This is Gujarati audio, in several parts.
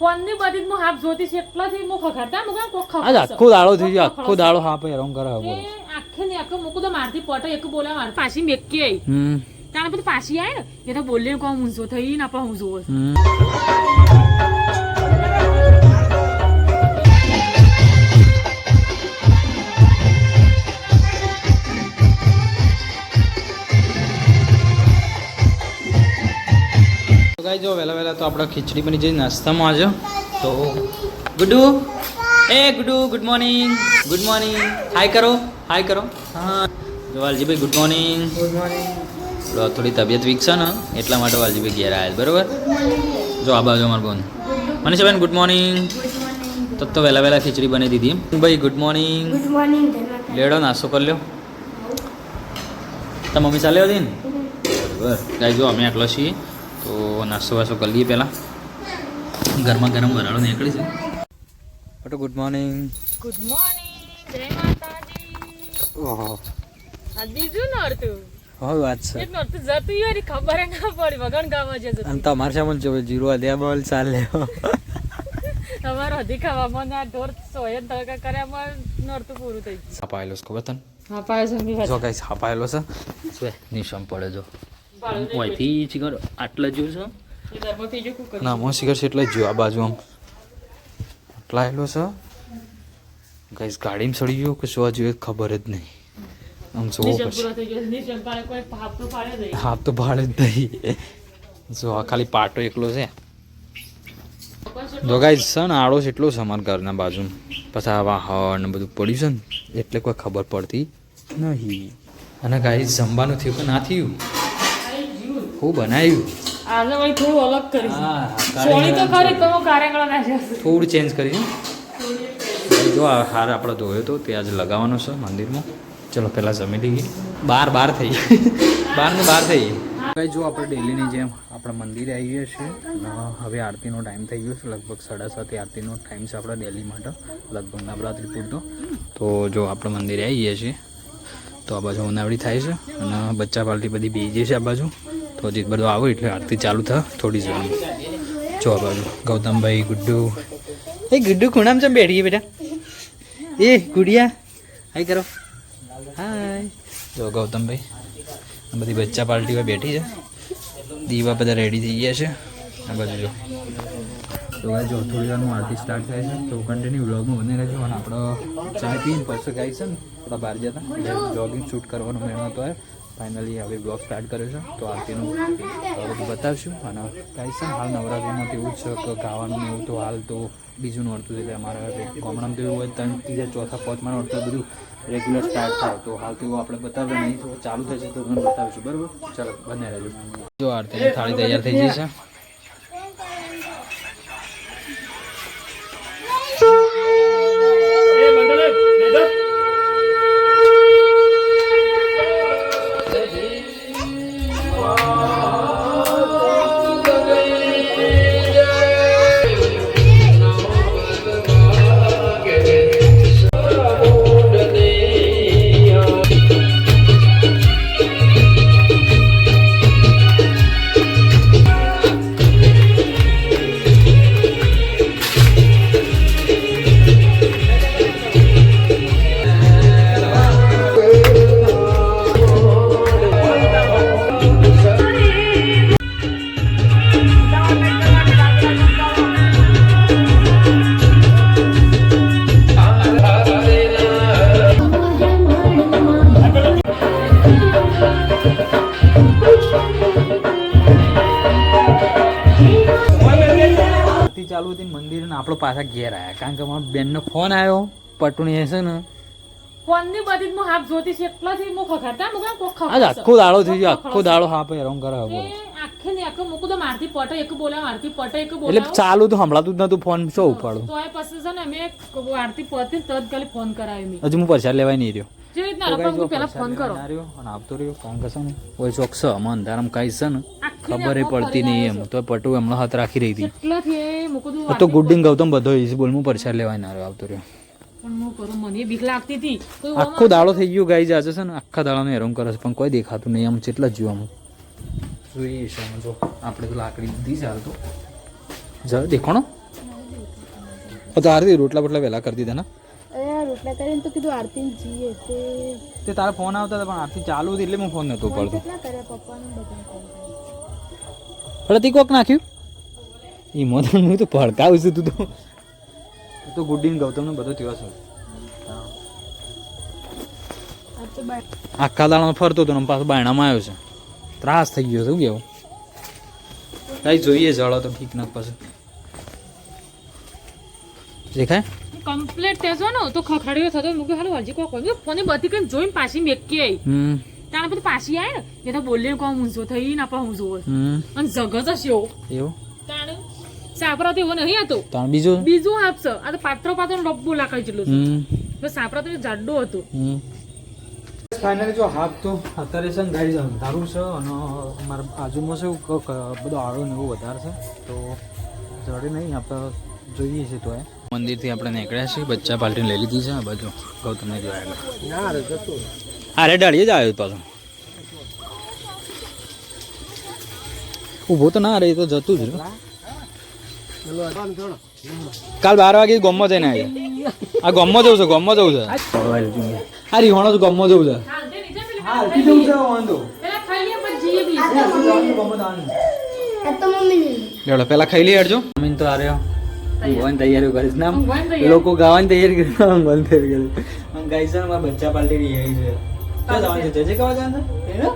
ફોનની બધી હું હાફ જોતી છે એટલાથી હું ખખડતા હું કેમ કોક આખો દાડો થઈ ગયો આખો દાડો હા કરે આખે ને આખે મૂકું તો મારથી પોટો એક બોલે માર પાછી મેકી આઈ. હમ. તાણે પછી પાછી આય ને એ તો બોલે કોમ ઊંઝો થઈ ના પણ ઊંઝો હોય. વહેલા તો આપણે ખીચડી બની જઈ નાસ્તામાં આજે. તો ગુડુ. એ Gudu good morning. Good morning. Hi કરો હાય કરો. હા. Valjibhai good morning. Good morning. થોડી તબિયત વીક છે ને એટલા માટે વાલજીભાઈ ઘેર આવ્યા બરોબર? જો આ બાજુ અમારો બોન. મનીષાબેન ગુડ મોર્નિંગ. તો તો વહેલા વહેલા ખીચડી બની દીધી ભાઈ ગુડ મોર્નિંગ. ગુડ મોર્નિંગ લેડો નાસ્તો કરી લ્યો. તમે મમ્મી ચાલ્યો હતી ને? બરાબર. ગાઈ જો અમે એકલો છીએ. તો નાસ્તો વાસ્તો કરી લઈએ પહેલાં. ગરમા ગરમ વરાળો નીકળી છે. બટો ગુડ મોર્નિંગ ગુડ મોર્નિંગ જય માતાજી. ઓહો. આ બીજું નોરતું હવે વાત છે. એક જતું યાર ખબર ના પડી વગણ ગાવા જતું અને તમારે સામે જો જીરો બોલ ચાલે તમારો હજી ખાવામાં ના ઢોર સોય તડકા કર્યામાં નોરતું પૂરું થઈ ગયું. છે ખબર તને? હા પાયો જો કઈ સાપ છે. શું નિશમ પડે જો. ઓયથી આટલા છે? કુકર ના મો શિખર છે એટલે જ જો આ બાજુ આમ. આટલા આવેલો છે? ગાઈસ ગાડીમાં સડી ગયો કે શું જોઈએ ખબર જ નહીં. આમ જોવો પછી. પૂરો થઈ ગયો નિશમ પાડે કોઈ પાપ તો હાથ તો ભાડે જ નહીં. જો આ ખાલી પાટો એકલો છે. જો ગાઈસ છે ને આડો છે એટલો છે અમારા ઘરના બાજુ પછી આ વાહન ને બધું પડ્યું છે ને એટલે કોઈ ખબર પડતી નહીં. અને ગાઈસ જમવાનું થયું કે ના થયું? હું બનાવ્યું? આજે ભાઈ થોડું અલગ કરી. હા, સોળી તો ખરી હું કારેંગળા ના છે. થોડું ચેન્જ કરી જો આ હાર આપણે ધોયો તો તે આજે લગાવવાનો છે મંદિરમાં. ચલો પહેલાં જમી લઈએ. બાર બાર થઈ બાર ને બાર થઈ ભાઈ જો આપણે ડેલીની જેમ આપણે મંદિરે આવીએ છીએ હવે આરતીનો ટાઈમ થઈ ગયો છે લગભગ સાડા સાતે આરતીનો ટાઈમ છે આપણા ડેલી માટે લગભગ નવરાત્રિ પૂરતો. તો જો આપણે મંદિરે આવીએ છીએ તો આ બાજુ ઉનાવળી થાય છે અને બચ્ચા પાર્ટી બધી બીજી છે આ બાજુ. તો હજી બધું આવે એટલે આરતી ચાલુ થાય થોડી જ જો આ બાજુ, ગૌતમભાઈ, ગુડ્ડુ. એ ગુડ્ડુ ખૂણામાં ચમ બેઠી બેટા? એ, ગુડિયા, હાય કરો. હાય. જો ગૌતમભાઈ, આ બધી બચ્ચા પાર્ટીમાં બેઠી છે. દીવા બધા રેડી થઈ ગયા છે. આ બાજુ જો. તો ભાઈ જો થોડી વારનું આરતી સ્ટાર્ટ થાય છે. તો કન્ટિન્યુ વ્લોગમાં બને રહેજો અને આપણો ચા પીને પછી ગાય છે ને. થોડા બહાર જતા. જોગિંગ શૂટ કરવાનો મેળ હતો ફાઇનલી હવે બ્લોગ સ્ટાર્ટ કર્યો છે, તો આરતીનું બધું બતાવશું. અને કાંઈ છે હાલ નવરાત્રિમાં તેવું જ છે કે ગાવાનું એવું તો હાલ તો બીજું નડતું એટલે અમારા ગામડામાં તો એવું હોય, ત્રણ ત્રીજા ચોથા પાંચમાં નડતું બધું રેગ્યુલર સ્ટાર્ટ થાય. તો હાલ તો એવું આપણે બતાવ્યું નહીં ચાલુ થશે તો તમને બતાવીશું, બરાબર? ચાલો, બને રહેજો. જો આરતીની થાળી તૈયાર થઈ ગઈ આરતી ચાલુ હતી મંદિર ને આપણો પાછા ઘેર આવ્યા કારણ કે મારા બેનનો ફોન આવ્યો પટુણી છે ને. ફોનની બધી હું હાફ જોતી છે એટલાથી હું ખખડતા કેમ કોક આજ આખો દાડો થઈ ગયો આખો દાડો હા પછી હેરાન કરે હવે આખે ને આખો મૂકું તો મારથી પટે એક બોલા મારથી પટે એક એટલે બોલાવો. ચાલુ તો સંભળાતું જ નતું ફોન શો ઉપાડું? તો એ પછી છે ને મેં આરતી પહોંચી તરત ખાલી ફોન કરાવી મેં. હજુ હું પરસાદ લેવાય નહીં રહ્યો. જે રીતના રફા મૂકી પહેલા ફોન કરો. અને આવતો રહ્યો કારણ કે ને? કોઈ ચોક આમાં અંધારામાં કાંઈ છે ને? ખબર આખો પડતી નહીં એમ. તો પટુ હમણાં હાથ રાખી રહી હતી. તો ગુડિંગ ગૌતમ બધો ઈઝ બોલ હું પરસાદ લેવાય ના રહ્યો આવતો રહ્યો. આખો દાડો થઈ ગયો ગાઈ જાજે છે ને આખા દાડાનો હેરાન કરે છે પણ કોઈ દેખાતું નહીં આમ કેટલા જીવ જોવા જોઈએ છે જો આપણે તો લાકડી દીધી ચાલ તો જરા દેખાણો તો આરતી રોટલા બોટલા વહેલા કરી દીધા ને. રોટલા કરીને તો કીધું આરતી જઈએ તે તે તારા ફોન આવતા હતા પણ આરતી ચાલુ હતી એટલે હું ફોન નતો પડતો કેટલા કર્યા પપ્પાને બધા પ્રતિક કોક નાખ્યું? એ મોદન હું તો ભડકાવું છું તું તો. તું તો ગુડ્ડી ને ગૌતમ ને બધો થયો છે આખા દાડામાં ફરતો હતો પાછો બાયણામાં આવ્યો છે. ત્રાસ થઈ ગયો શું કેવું? કઈ જોઈએ જળો તો ઠીક ના પછી. દેખાય? કમ્પ્લીટ જો ને તો ખખડ્યો થતો મુકે હાલો હજી કોઈ કોઈ ફોને બધી કઈ જોઈને પાછી મેકી આવી હમ. તાણે પછી પાછી આવે ને એ તો બોલે કોણ ઊંઝો થઈ ના પા ઊંઝો હમ. અને જગત હશે એવો. એવું? તાણે? સાપરા તો એવો નહીં હતો. તાણ બીજું? બીજું આપશે. આ તો પાત્રો પાત્રો ડબ્બો લાખાઈ જેટલું છે. હમ. તો સાપરા તો જાડો હતો. ફાઇનલી જો હાફ તો અત્યારે છે ને ગાડી અંધારું છે અને મારા બાજુમાં છે બધો આડો ને એવું વધારે છે. તો જડે નહીં આપણે જોઈએ છે તો એ. મંદિરથી આપણે નીકળ્યા છીએ. બચ્ચા પાલટીને લઈ લીધી છે. આ બાજુ ગૌતમને જોયા અરે ડાળીએ જ આવ્યો પાછો. ઊભો તો ના રહે તો જતું જ કાલ બાર વાગે ગોમમાં જઈને આવી આ ગમમાં જવું છે ગોમમાં જવું છે. આ રીહોણો તો ગોમમાં જવું છે. જવું છે પેલા ખાઈ લે પછી જઈએ બી. લેડો પેલા ખાઈ લઈ હેડજો. મમ્મી તો આરે ઊંઘવાની તૈયારી. કરે છે લોકો ગાવાની તૈયારી કરી ઊંઘવાની તૈયારી કરે આમ ગાઈ છે મારા બચ્ચા પાલટી રહી આવી છે. ક્યાં જવાનું છે? જજે કવા જવાનું છે? એને?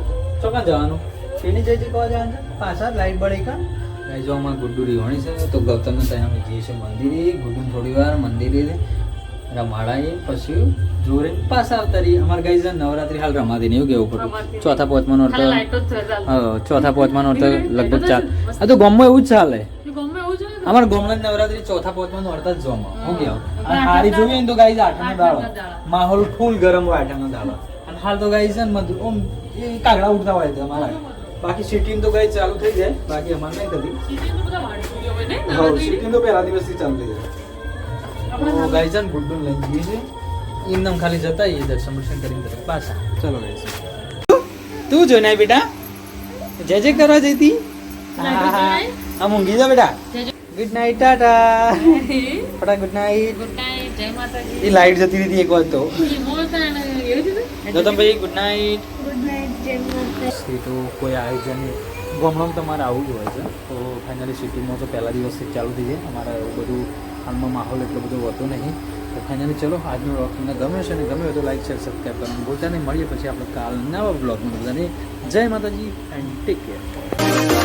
ચોકા જવાનું? એને જજે કવા જવાનું પાછા લાઈટ બળે કા? ગાઈ જો અમારે ગુડ્ડુ રીહોણી છે તો ગૌતમને ત્યાં અમે જઈએ છીએ મંદિરે. ગુડ્ડુ થોડી વાર મંદિરે રમાડાઈએ પછી જોરે પાછા આવતા રહીએ. અમારે ગાય છે નવરાત્રી હાલ રમાતી નહીં એવું કેવું પડતું ચોથા પોચમાં ચાલ. હા ચોથા પોચમાં નોરતા બીજું લગભગ ચાલ આ તો ગામમાં એવું જ ચાલે એ? અમારા ગામમાં નવરાત્રી ચોથા પોતમાં નોરતા જ જોવામાં હું કેવું? અને હારી જોઈએ ને તો ગાઈઝ આઠમનો દાડો. માહોલ ફૂલ ગરમ હોય આઠમનો દાડો. અને હાલ તો ગાઈઝ છે ને મધુ ઓમ એ કાગડા ઉડતા હોય છે અમારા. બાકી સિટી તો ગાઈઝ ચાલુ થઈ જાય. બાકી અમારે નહીં થતી. હા. તો પહેલા દિવસથી ચાલુ થઈ જાય. ગાઈઝ છે ને ગુડ્ડુ લઈ જઈએ છે એમનેમ ખાલી જતા એ દર્શન દર્શન કરીને પાછા. ચલો ગાઈઝ તું જોઈ ને બેટા. જય જય કરવા જઈતી હા હા હા. ઊંઘી જા બેટા. ગુડ નાઇટ ટાટા ફટા ગુડ નાઇટ ગુડ night, જય માતાજી. એ લાઈટ જતી રહી એક વાર તો? ગૌતમ ભાઈ ગુડ નાઇટ એ તો કોઈ આયોજન ગામડામાં તમારે આવું જ હોય છે. તો ફાઇનલી સિટીમાં તો પહેલા દિવસથી ચાલુ થઈ જાય. અમારા એવું બધું હાલમાં માહોલ એટલો બધો હોતો નહીં. તો ફાઇનલી ચલો આજનો બ્લોગ તમને ગમ્યો છે અને ગમ્યો તો લાઈક શેર સબસ્ક્રાઈબ કરવાનું ભૂલતા નહીં. મળીએ પછી આપણે કાલ નવા બ્લોગમાં બધાને. જય માતાજી એન્ડ ટેક કેર